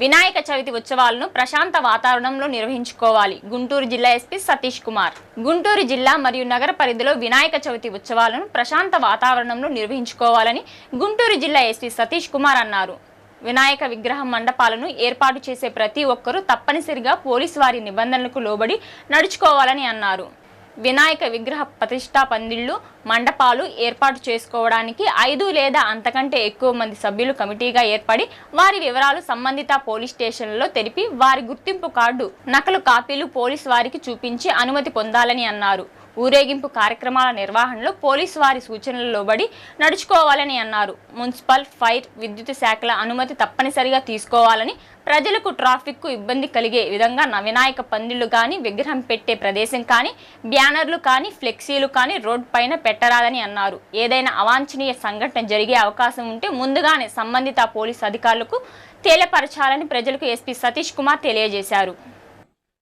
వినాయక చవితి ఉత్సవాలను ప్రశాంత వాతావరణంలో నిర్వహించుకోవాలి. గుంటూరు జిల్లా ఎస్పీ సతీష్ కుమార్. గుంటూరు జిల్లా మరియు నగర పరిధిలో వినాయక చవితి ఉత్సవాలను ప్రశాంత వాతావరణంలో నిర్వహించుకోవాలని గుంటూరు జిల్లా ఎస్పీ సతీష్ కుమార్ అన్నారు. వినాయక విగ్రహం మండపాలను ఏర్పాటు చేసే ప్రతి ఒక్కరూ తప్పనిసరిగా పోలీసు వారి నిబంధనలకు లోబడి నడుచుకోవాలని అన్నారు. వినాయక విగ్రహ ప్రతిష్టా పందిళ్ళు మండపాలు ఏర్పాటు చేసుకోవడానికి ఐదు లేదా అంతకంటే ఎక్కువ మంది సభ్యులు కమిటీగా ఏర్పడి వారి వివరాలు సంబంధిత పోలీస్ స్టేషన్లలో తెలిపి వారి గుర్తింపు కార్డు నకలు కాపీలు పోలీసు వారికి చూపించి అనుమతి పొందాలని అన్నారు. ఊరేగింపు కార్యక్రమాల నిర్వహణలో పోలీసు వారి సూచనలు లోబడి నడుచుకోవాలని అన్నారు. మున్సిపల్ ఫైర్ విద్యుత్ శాఖల అనుమతి తప్పనిసరిగా తీసుకోవాలని ప్రజలకు ట్రాఫిక్కు ఇబ్బంది కలిగే విధంగా న- వినాయక పందిళ్ళు కానీ విగ్రహం పెట్టే ప్రదేశం కానీ బ్యానర్లు కానీ ఫ్లెక్సీలు కానీ రోడ్ పైన పెట్టరాదని అన్నారు. ఏదైనా అవాంఛనీయ సంఘటన జరిగే అవకాశం ఉంటే ముందుగానే సంబంధిత పోలీసు అధికారులకు తేలపరచాలని ప్రజలకు ఎస్పీ సతీష్ కుమార్ తెలియజేశారు.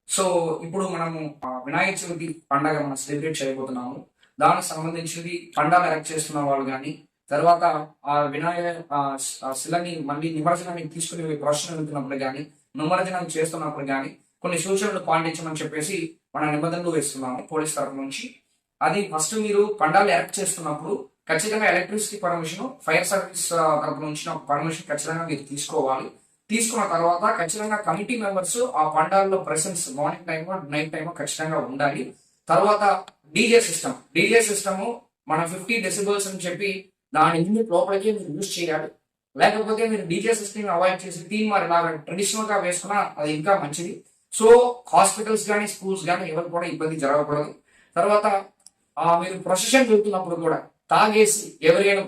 సో ఇప్పుడు మనము వినాయక చవితి పండగ మనం సెలబ్రేట్ చేయబోతున్నాము. దానికి సంబంధించింది పండగ ఎలక్ట్ చేస్తున్న వాళ్ళు కానీ తర్వాత ఆ వినాయక శిలని మళ్ళీ నిమజ్జనానికి తీసుకుని ప్రశ్న వెళ్తున్నప్పుడు కానీ నిమజ్జనం చేస్తున్నప్పుడు కానీ కొన్ని సూచనలు పాటించమని చెప్పేసి మన నిబంధనలు వేస్తున్నాము పోలీస్ తరఫు నుంచి. అది ఫస్ట్ మీరు పండాలు ఎరెక్ట్ చేస్తున్నప్పుడు ఖచ్చితంగా ఎలక్ట్రిసిటీ పర్మిషన్ ఫైర్ సర్వీస్ తరపు నుంచి పర్మిషన్ ఖచ్చితంగా మీరు తీసుకోవాలి. తీసుకున్న తర్వాత ఖచ్చితంగా కమిటీ మెంబర్స్ ఆ పండాల్లో presence morning time night time ఖచ్చితంగా ఉండాలి. తర్వాత డీజే సిస్టమ్ డీజే సిస్టమ్ మన ఫిఫ్టీ డెసిబల్స్ అని చెప్పి దాని లిమిట్ లోపలికి మీరు యూజ్ చేయాలి. లేకపోతే మీరు డీజే సిస్టమ్ అవాయిడ్ చేసి థీమ్ మరి లాగా ట్రెడిషనల్గా వేసుకున్నా అది ఇంకా మంచిది. సో హాస్పిటల్స్ కానీ స్కూల్స్ కానీ ఎవరికి కూడా ఇబ్బంది జరగకూడదు. తర్వాత మీరు ప్రొసెషన్ వెళ్తున్నప్పుడు కూడా తాగేసి ఎవరైనా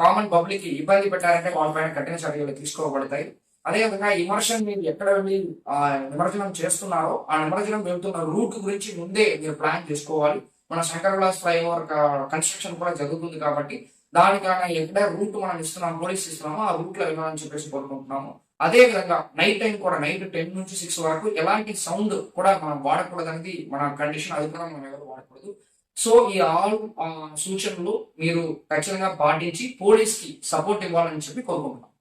కామన్ పబ్లిక్కి ఇబ్బంది పెట్టారంటే వాళ్ళపైన కఠిన చర్యలు తీసుకోబడతాయి. అదేవిధంగా ఇమర్షన్ మీరు ఎక్కడ వెళ్ళి నిమర్జనం నిమజ్జనం చేస్తున్నారో ఆ నిమజ్జనం వెళ్తున్న రూట్ గురించి ముందే మీరు ప్లాన్ చేసుకోవాలి. మన శంకర్ విలాస్ ఫ్లైఓవర్ కన్స్ట్రక్షన్ కూడా జరుగుతుంది కాబట్టి దానికన్నా ఎక్కడ రూట్ మనం ఇస్తున్నాం పోలీస్ ఇస్తున్నామో ఆ రూట్లో వెళ్ళాలని చెప్పేసి కోరుకుంటున్నాము. అదే విధంగా నైట్ టైం కూడా నైట్ టెన్ నుంచి సిక్స్ వరకు ఎలాంటి సౌండ్ కూడా మనం వాడకూడదు అనేది మన కండిషన్ అది కూడా మనం ఎవరు వాడకూడదు. సో ఈ ఆల్ సూచనలు మీరు ఖచ్చితంగా పాటించి పోలీస్కి సపోర్ట్ ఇవ్వాలని చెప్పి కోరుకుంటున్నాం.